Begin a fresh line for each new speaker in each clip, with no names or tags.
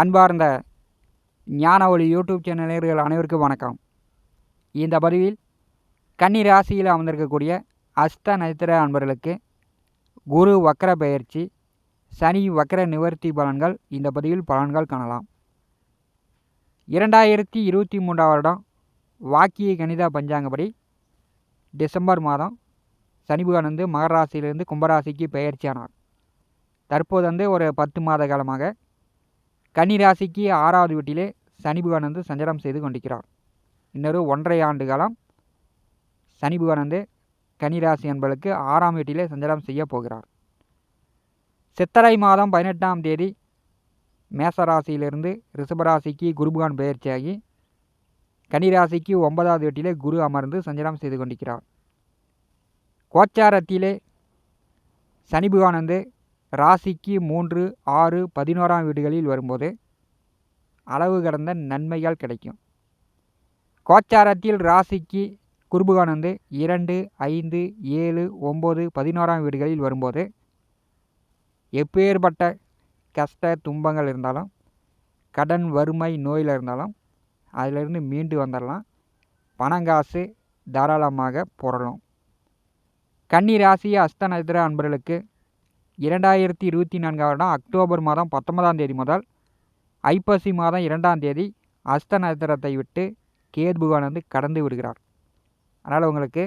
அன்பார்ந்த ஞான ஒளி யூடியூப் சேனல் அனைவருக்கும் வணக்கம். இந்த பதிவில் கன்னி ராசியில் அமர்ந்திருக்கக்கூடிய அஸ்த நட்சத்திர அன்பர்களுக்கு குரு வக்கர பயிற்சி சனி வக்கர நிவர்த்தி பலன்கள் இந்த பதிவில் பலன்கள் காணலாம். இரண்டாயிரத்தி இருபத்தி மூன்றாம் வருடம் வாக்கிய கணித பஞ்சாங்கப்படி டிசம்பர் மாதம் சனி வந்து மகராசியிலிருந்து கும்பராசிக்கு பெயர்ச்சியானார். தற்போது வந்து ஒரு பத்து மாத காலமாக கன்னிராசிக்கு ஆறாவது வீட்டிலே சனி பகவான் வந்து சஞ்சாரம் செய்து கொண்டிருக்கிறார். இன்னொரு ஒன்றரை ஆண்டு காலம் சனி பகவான் வந்து கன்னிராசி என்பதற்கு ஆறாம் வீட்டிலே சஞ்சாரம் செய்ய போகிறார். சித்தரை மாதம் பதினெட்டாம் தேதி மேசராசியிலிருந்து ரிஷபராசிக்கு குருபகான் பெயர்ச்சியாகி கன்னிராசிக்கு ஒன்பதாவது வீட்டிலே குரு அமர்ந்து சஞ்சாரம் செய்து கொண்டிருக்கிறார். கோச்சாரத்திலே சனி பகவான் வந்து ராசிக்கு மூன்று ஆறு பதினோராம் வீடுகளில் வரும்போது அளவு கடந்த நன்மைகள் கிடைக்கும். கோச்சாரத்தில் ராசிக்கு குருபுகான் வந்து இரண்டு ஐந்து ஏழு ஒம்பது பதினோராம் வீடுகளில் வரும்போது எப்பேற்பட்ட கஷ்ட துன்பங்கள் இருந்தாலும் கடன் வறுமை நோயில் இருந்தாலும் அதிலிருந்து மீண்டு வந்துடலாம் பணங்காசு தாராளமாக புரளும் கன்னி ராசி அஸ்த நட்சத்திர அன்பர்களுக்கு இரண்டாயிரத்தி இருபத்தி நான்காம் வருடம் அக்டோபர் மாதம் பத்தொன்பதாம் தேதி முதல் ஐப்பசி மாதம் இரண்டாம் தேதி அஸ்த நட்சத்திரத்தை விட்டு கேது பகவான் வந்து கடந்து விடுகிறார். அதனால் உங்களுக்கு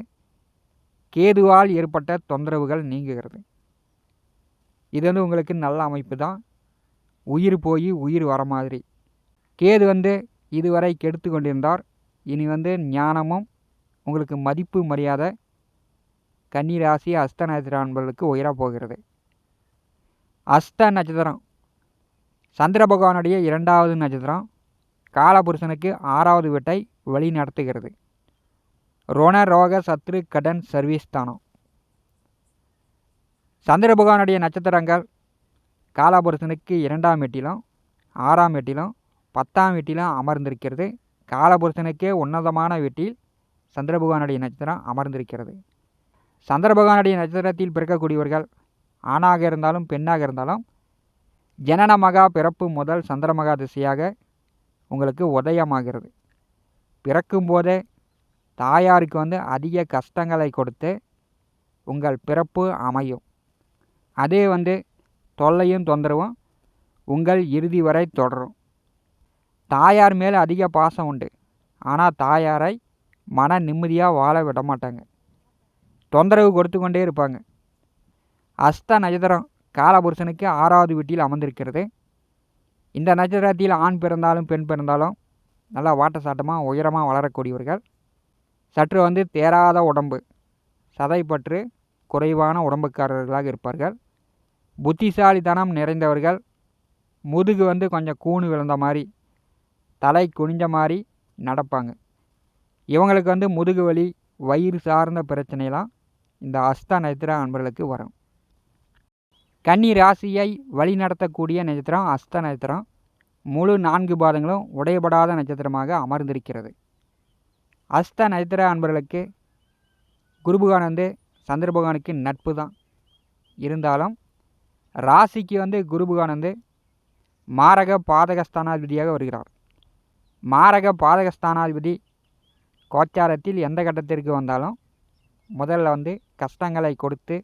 கேதுவால் ஏற்பட்ட தொந்தரவுகள் நீங்குகிறது. இது வந்து உங்களுக்கு நல்ல அமைப்பு தான். உயிர் போய் உயிர் வர மாதிரி. கேது வந்து இதுவரை கெடுத்து கொண்டிருந்தார். இனி வந்து ஞானமும் உங்களுக்கு மதிப்பு மரியாதை கன்னிராசி அஸ்த நட்சத்திர அன்பர்களுக்கு உயரப் போகிறது. அஸ்த நட்சத்திரம். சந்திர பகவானுடைய இரண்டாவது நட்சத்திரம் காலபுருஷனுக்கு ஆறாவது வீட்டை வழி நடத்துகிறது. ரோண ரோக சத்ரு கடன் சர்வீஸ் தானம் சந்திர பகவானுடைய நட்சத்திரங்கள் காலபுருஷனுக்கு இரண்டாம் வீட்டிலும் ஆறாம் வீட்டிலும் பத்தாம் வீட்டிலும் அமர்ந்திருக்கிறது. காலபுருஷனுக்கே உன்னதமான வீட்டில் சந்திர பகவானுடைய நட்சத்திரம் அமர்ந்திருக்கிறது. சந்திர பகவானுடைய நட்சத்திரத்தில் பிறக்கக்கூடியவர்கள் ஆணாக இருந்தாலும் பெண்ணாக இருந்தாலும் ஜனன மகா பிறப்பு முதல் சந்திரமகா திசையாக உங்களுக்கு உதயமாகிறது. பிறக்கும்போதே தாயாருக்கு வந்து அதிக கஷ்டங்களை கொடுத்து உங்கள் பிறப்பு அமையும். அதே வந்து தொல்லையும் தொந்தரவும் உங்கள் இறுதி வரை தொடரும். தாயார் மேலே அதிக பாசம் உண்டு. ஆனால் தாயாரை மன நிம்மதியாக வாழ விட மாட்டாங்க. தொந்தரவு கொடுத்து கொண்டே இருப்பாங்க. அஸ்த நட்சத்திரம் காலபுருஷனுக்கு ஆறாவது வீட்டில் அமர்ந்திருக்கிறது. இந்த நட்சத்திரத்தில் ஆண் பிறந்தாலும் பெண் பிறந்தாலும் நல்லா வாட்ட சாட்டமாக உயரமாக வளரக்கூடியவர்கள். சற்று வந்து தேராத உடம்பு சதைப்பற்று குறைவான உடம்புக்காரர்களாக இருப்பார்கள். புத்திசாலித்தனம் நிறைந்தவர்கள் முதுகு வந்து கொஞ்சம் கூணு விழுந்த மாதிரி தலை குனிஞ்ச மாதிரி நடப்பாங்க. இவங்களுக்கு வந்து முதுகு வலி வயிறு சார்ந்த பிரச்சனைலாம் இந்த அஸ்த நட்சத்திர அன்பர்களுக்கு வரும். கன்னி ராசியை வழிநடத்தக்கூடிய நட்சத்திரம் அஸ்த நட்சத்திரம். முழு நான்கு பாதங்களும் உடையப்படாத நட்சத்திரமாக அமர்ந்திருக்கிறது. அஸ்த நட்சத்திர அன்பர்களுக்கு குருபகான் வந்து சந்திர பகவானுக்கு நட்பு தான். இருந்தாலும் ராசிக்கு வந்து குருபகான் வந்து மாரக பாதகஸ்தானாதிபதியாக வருகிறார். மாரக பாதகஸ்தானாதிபதி கோச்சாரத்தில் எந்த கட்டத்திற்கு வந்தாலும் முதல்ல வந்து கஷ்டங்களை கொடுத்து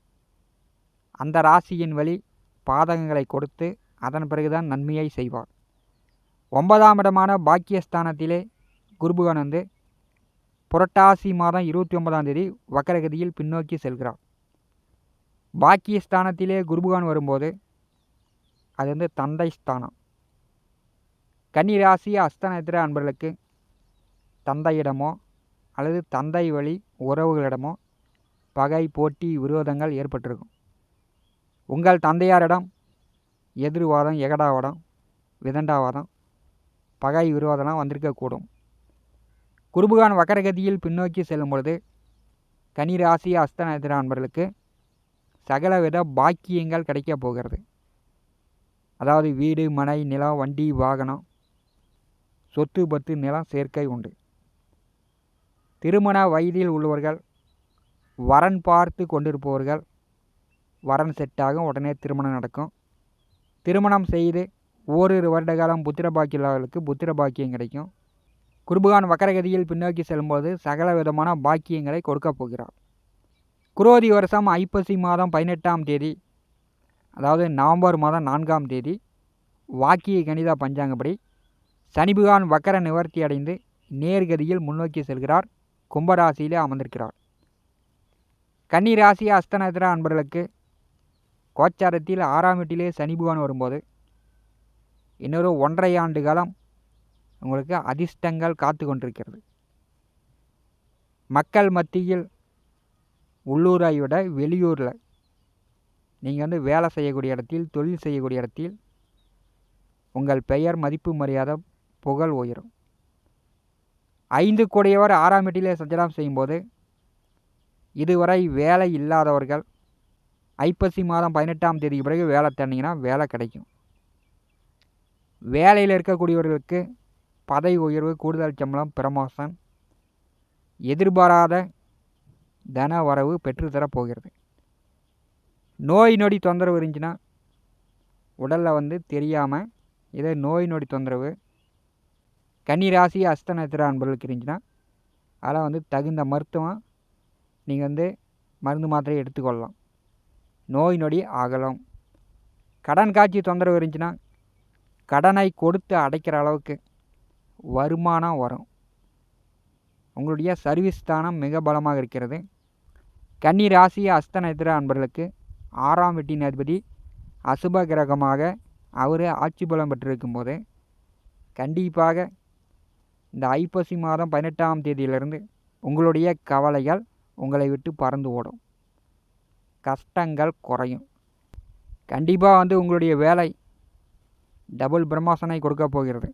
அந்த ராசியின் வழி பாதகங்களை கொடுத்து அதன் பிறகுதான் நன்மையை செய்வார். ஒன்பதாம் இடமான பாக்கியஸ்தானத்திலே குருபுகன் வந்து புரட்டாசி மாதம் இருபத்தி ஒன்பதாம் தேதி வக்கரகதியில் பின்னோக்கி செல்கிறார். பாக்கியஸ்தானத்திலே குருபுகான் வரும்போது அது வந்து தந்தை ஸ்தானம். கன்னிராசி அஸ்தனத்திர அன்பர்களுக்கு தந்தையிடமோ அல்லது தந்தை வழி உறவுகளிடமோ பகை போட்டி விரோதங்கள் ஏற்பட்டிருக்கும். உங்கள் தந்தையாரிடம் எதிர்வாதம் எகடாவாதம் விதண்டாவாதம் பகை விரோதம்லாம் வந்திருக்கக்கூடும். குருபகான் வக்கரகதியில் பின்னோக்கி செல்லும் பொழுது கனிராசி அஸ்த அன்பர்களுக்கு சகலவித பாக்கியங்கள் கிடைக்கப் போகிறது. அதாவது வீடு மனை நிலம் வண்டி வாகனம் சொத்து பத்து நிலம் சேர்க்கை உண்டு. திருமண வயதில் உள்ளவர்கள் வரன் பார்த்து கொண்டிருப்பவர்கள் வரன் செட்டாகும் உடனே திருமணம் நடக்கும். திருமணம் செய்து ஓரிரு வருட காலம் புத்திர பாக்கியர்களுக்கு புத்திர பாக்கியம் கிடைக்கும். குருபகான் வக்கரகதியில் பின்னோக்கி செல்லும்போது சகல விதமான பாக்கியங்களை கொடுக்கப் போகிறார். குரோதி வருஷம் ஐப்பசி மாதம் பதினெட்டாம் தேதி அதாவது நவம்பர் மாதம் நான்காம் தேதி வாக்கிய கணித பஞ்சாங்கப்படி சனிபகான் வக்கர நிவர்த்தி அடைந்து நேர்கதியில் முன்னோக்கி செல்கிறார் கும்பராசியிலே அமர்ந்திருக்கிறார். கன்னிராசி அஸ்தநத்திர அன்பர்களுக்கு கோச்சாரத்தில் ஆறாம் வீட்டிலே சனி பகவான் வரும்போது இன்னொரு ஒன்றரை ஆண்டு காலம் உங்களுக்கு அதிர்ஷ்டங்கள் காத்து கொண்டிருக்கிறது. மக்கள் மத்தியில் உள்ளூரை விட வெளியூரில் நீங்கள் வந்து வேலை செய்யக்கூடிய இடத்தில் தொழில் செய்யக்கூடிய இடத்தில் உங்கள் பெயர் மதிப்பு மரியாதை புகழ் உயரும். ஐந்து கூடியவர் ஆறாம் வீட்டிலே சஞ்சலம் செய்யும்போது இதுவரை வேலை இல்லாதவர்கள் ஐப்பசி மாதம் பதினெட்டாம் தேதிக்கு பிறகு வேலை தேடினீங்கன்னா வேலை கிடைக்கும். வேலையில் இருக்கக்கூடியவர்களுக்கு பதவி உயர்வு கூடுதல் சம்பளம் பிரமோஷன் எதிர்பாராத தன வரவு பெற்றுத்தரப் போகிறது. நோய் நொடி தொந்தரவு இருந்துச்சுன்னா உடலில் வந்து தெரியாமல் இதே நோய் நொடி தொந்தரவு கன்னிராசி அஸ்த நட்சத்திர அன்பர்களுக்கு இருந்துச்சுன்னா அதெல்லாம் வந்து தகுந்த மருத்துவம் நீங்கள் வந்து மருந்து மாத்திரையை எடுத்துக்கொள்ளலாம். நோய் நொடி அகலம். கடன் காட்சி தொந்தரவு இருந்துச்சுன்னா கடனை கொடுத்து அடைக்கிற அளவுக்கு வருமானம் வரும். உங்களுடைய சர்வீஸ் ஸ்தானம் மிக பலமாக இருக்கிறது. கன்னி ராசி அஸ்த நட்சத்திர அன்பர்களுக்கு ஆறாம் வெட்டி அதிபதி அசுப கிரகமாக அவர் ஆட்சி பலம் பெற்றிருக்கும் போது கண்டிப்பாக இந்த ஐப்பசி மாதம் பதினெட்டாம் தேதியிலிருந்து உங்களுடைய கவலைகள் உங்களை விட்டு பறந்து ஓடும். கஷ்டங்கள் குறையும். கண்டிப்பாக வந்து உங்களுடைய வேலை டபுள் பிரமோஷனை கொடுக்க போகிறது.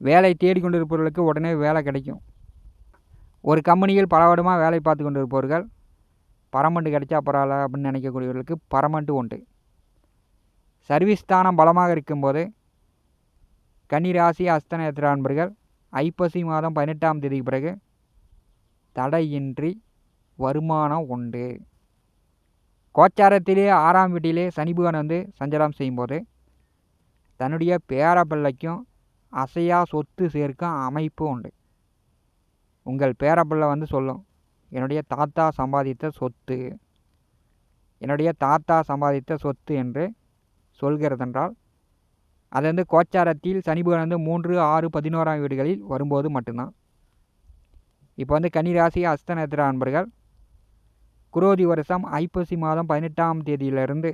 வேலை தேடிக்கொண்டிருப்பவர்களுக்கு உடனே வேலை கிடைக்கும். ஒரு கம்பெனியில் பல வருடமாக வேலை பார்த்து கொண்டு இருப்பவர்கள் பரமண்டு கிடைச்சா பரவாயில்ல அப்படின்னு நினைக்கக்கூடியவர்களுக்கு பரமண்டு உண்டு. சர்வீஸ் ஸ்தானம் பலமாக இருக்கும்போது கன்னிராசி அஸ்தநேத்திர அன்பர்கள் ஐப்பசி மாதம் பதினெட்டாம் தேதிக்கு பிறகு தடையின்றி வருமானம் உண்டு. கோச்சாரத்திலே ஆறாம் வீட்டிலே சனிபுகன் வந்து சஞ்சலம் செய்யும்போது தன்னுடைய பேர பிள்ளைக்கும் அசையா சொத்து சேர்க்கும் அமைப்பு உண்டு. உங்கள் பேரப்பிள்ளை வந்து சொல்லும் என்னுடைய தாத்தா சம்பாதித்த சொத்து என்னுடைய தாத்தா சம்பாதித்த சொத்து என்று சொல்கிறதென்றால் அது வந்து கோச்சாரத்தில் சனிபுகன் வந்து மூன்று ஆறு பதினோராம் வீடுகளில் வரும்போது மட்டும்தான். இப்போ வந்து கன்னிராசி அஸ்த அன்பர்கள் குரோதி வருஷம் ஐப்பசி மாதம் பதினெட்டாம் தேதியிலிருந்து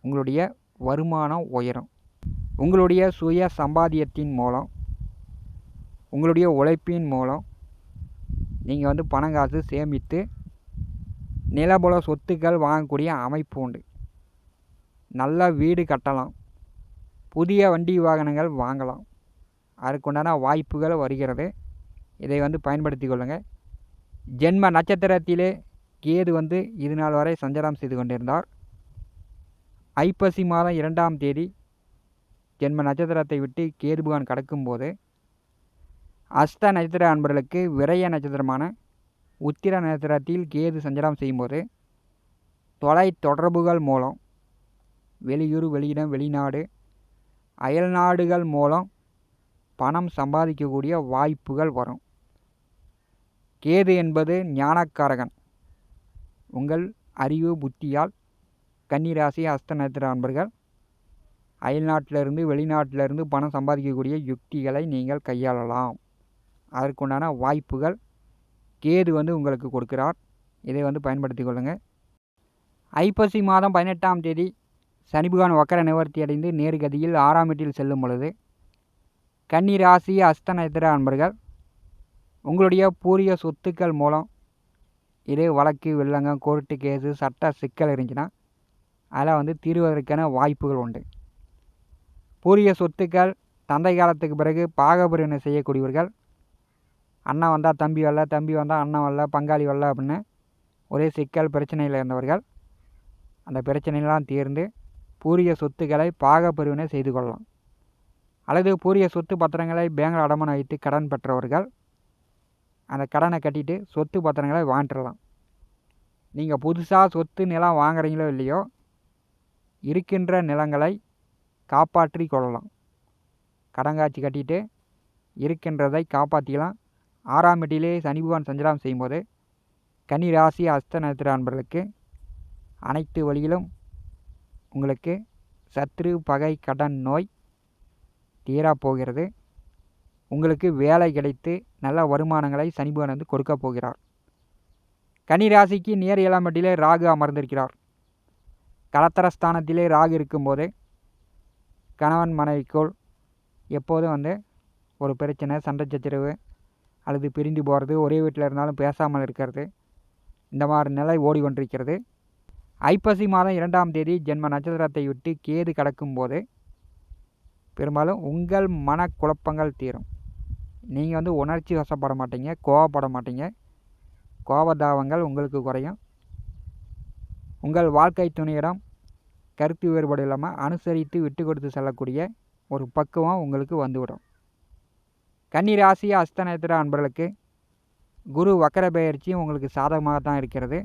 உங்களுடைய வருமானம் உயரும். உங்களுடைய சுய சம்பாத்தியத்தின் மூலம் உங்களுடைய உழைப்பின் மூலம் நீங்கள் வந்து பணம் காசு சேமித்து நிலபுல சொத்துக்கள் வாங்கக்கூடிய அமைப்பு உண்டு. நல்ல வீடு கட்டலாம். புதிய வண்டி வாகனங்கள் வாங்கலாம். அதுக்குண்டான வாய்ப்புகள் வருகிறது. இதை வந்து பயன்படுத்தி கொள்ளுங்கள். ஜென்ம நட்சத்திரத்திலே கேது வந்து இது நாள் வரை சஞ்சாரம் செய்து கொண்டிருந்தார். ஐப்பசி மாதம் இரண்டாம் தேதி ஜென்ம நட்சத்திரத்தை விட்டு கேது பகவான் கடக்கும்போது அஸ்த நட்சத்திர அன்பர்களுக்கு விரைய நட்சத்திரமான உத்திர நட்சத்திரத்தில் கேது சஞ்சாரம் செய்யும்போது தொலை தொடர்புகள் மூலம் வெளியூர் வெளியிடம் வெளிநாடு அயல்நாடுகள் மூலம் பணம் சம்பாதிக்கக்கூடிய வாய்ப்புகள் வரும். கேது என்பது ஞானக்காரகன். உங்கள் அறிவு புத்தியால் கன்னிராசி அஸ்த நட்சத்திர அன்பர்கள் அயல்நாட்டிலிருந்து வெளிநாட்டிலிருந்து பணம் சம்பாதிக்கக்கூடிய யுக்திகளை நீங்கள் கையாளலாம். அதற்குண்டான வாய்ப்புகள் கேது வந்து உங்களுக்கு கொடுக்கிறார். இதை வந்து பயன்படுத்தி கொள்ளுங்கள் ஐப்பசி மாதம் பதினெட்டாம் தேதி சனிபகவான் வக்கர நிவர்த்தி அடைந்து நேர்கதியில் ஆறாம் வீட்டில் செல்லும் பொழுது கன்னி ராசி அஸ்த நட்சத்திர அன்பர்கள் உங்களுடைய பூரிய சொத்துக்கள் மூலம் இதே வழக்கு வில்லங்கம் கோர்ட்டு கேஸு சட்ட சிக்கல் இருந்துச்சுன்னா அதில் வந்து தீர்வதற்கான வாய்ப்புகள் உண்டு. பூரிய சொத்துக்கள் தந்தை காலத்துக்கு பிறகு பாகபிரிவினை செய்யக்கூடியவர்கள் அண்ணன் வந்தால் தம்பி வரல தம்பி வந்தால் அண்ணன் வரல பங்காளி வரல அப்படின்னு ஒரே சிக்கல் பிரச்சனையில் இருந்தவர்கள் அந்த பிரச்சனையெல்லாம் தீர்ந்து பூரிய சொத்துக்களை பாகப்பிரிவினை செய்து கொள்ளலாம். அல்லது பூரிய சொத்து பத்திரங்களை பேங்கில் அடமானம் வைத்து கடன் பெற்றவர்கள் அந்த கடனை கட்டிட்டு சொத்து பத்திரங்களை வாங்கிட்டுலாம் நீங்கள் புதுசாக சொத்து நிலம் வாங்குறீங்களோ இல்லையோ இருக்கின்ற நிலங்களை காப்பாற்றி கொள்ளலாம். கடங்காட்சி கட்டிட்டு இருக்கின்றதை காப்பாற்றிக்கலாம் ஆறாம் எட்டிலே சனி பகவான் சஞ்சலம் செய்யும்போது கன்னி ராசி அஸ்த நட்சத்திர அன்பர்களுக்கு அனைத்து வழியிலும் உங்களுக்கு சத்ரு பகை கடன் நோய் தீரா போகிறது உங்களுக்கு வேலை கிடைத்து நல்ல வருமானங்களை சனி பகவான் வந்து கொடுக்க போகிறார். கனி ராசிக்கு நேர் ஏழாம் ராகு அமர்ந்திருக்கிறார். கலத்தரஸ்தானத்திலே ராகு இருக்கும்போது கணவன் மனைவிக்குள் எப்போதும் வந்து ஒரு பிரச்சனை சண்டை சச்சரவு அல்லது பிரிந்து போகிறது ஒரே வீட்டில் இருந்தாலும் பேசாமல் இருக்கிறது. இந்த மாதிரி நிலை ஓடிக்கொண்டிருக்கிறது. ஐப்பசி மாதம் இரண்டாம் தேதி ஜென்ம நட்சத்திரத்தை விட்டு கேது கடக்கும்போது பெரும்பாலும் உங்கள் மனக்குழப்பங்கள் தீரும். நீங்கள் வந்து உணர்ச்சி வசப்பட மாட்டீங்க கோவப்பட மாட்டீங்க. கோபதாவங்கள் உங்களுக்கு குறையும். உங்கள் வாழ்க்கை துணையிடம் கருத்து வேறுபாடு இல்லாமல் அனுசரித்து விட்டு கொடுத்து செல்லக்கூடிய ஒரு பக்குவம் உங்களுக்கு வந்துவிடும். கன்னி ராசி அஸ்த நட்சத்திர அன்பர்களுக்கு குரு வக்கர பெயர்ச்சியும் உங்களுக்கு சாதகமாக தான் இருக்கிறது.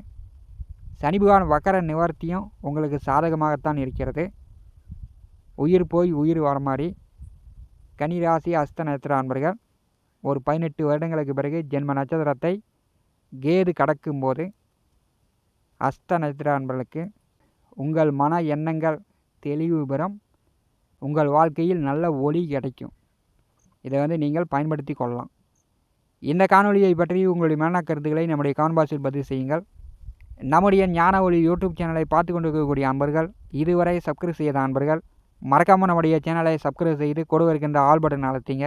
சனி பகவான் வக்கர நிவர்த்தியும் உங்களுக்கு சாதகமாகத்தான் இருக்கிறது. உயிர் போய் உயிர் வர மாதிரி கன்னி ராசி அஸ்த நட்சத்திர அன்பர்கள் ஒரு பதினெட்டு வருடங்களுக்கு பிறகு ஜென்ம நட்சத்திரத்தை கேது கடக்கும்போது அஸ்த நட்சத்திர அன்பர்களுக்கு உங்கள் மன எண்ணங்கள் தெளிவு பெறும். உங்கள் வாழ்க்கையில் நல்ல ஒளி கிடைக்கும். இதை வந்து நீங்கள் பயன்படுத்தி கொள்ளலாம். இந்த காணொலியை பற்றி உங்களுடைய மன கருத்துக்களை நம்முடைய கான்பாஸில் பதிவு செய்யுங்கள். நம்முடைய ஞான ஒளி யூடியூப் சேனலை பார்த்து கொண்டிருக்கக்கூடிய அன்பர்கள் இதுவரை சப்ஸ்கிரைப் செய்த அன்பர்கள் மறக்காமல் நம்முடைய சேனலை சப்ஸ்கிரைப் செய்து கொடுவருக்கின்ற ஆல் பட்டன் அழுத்திங்க.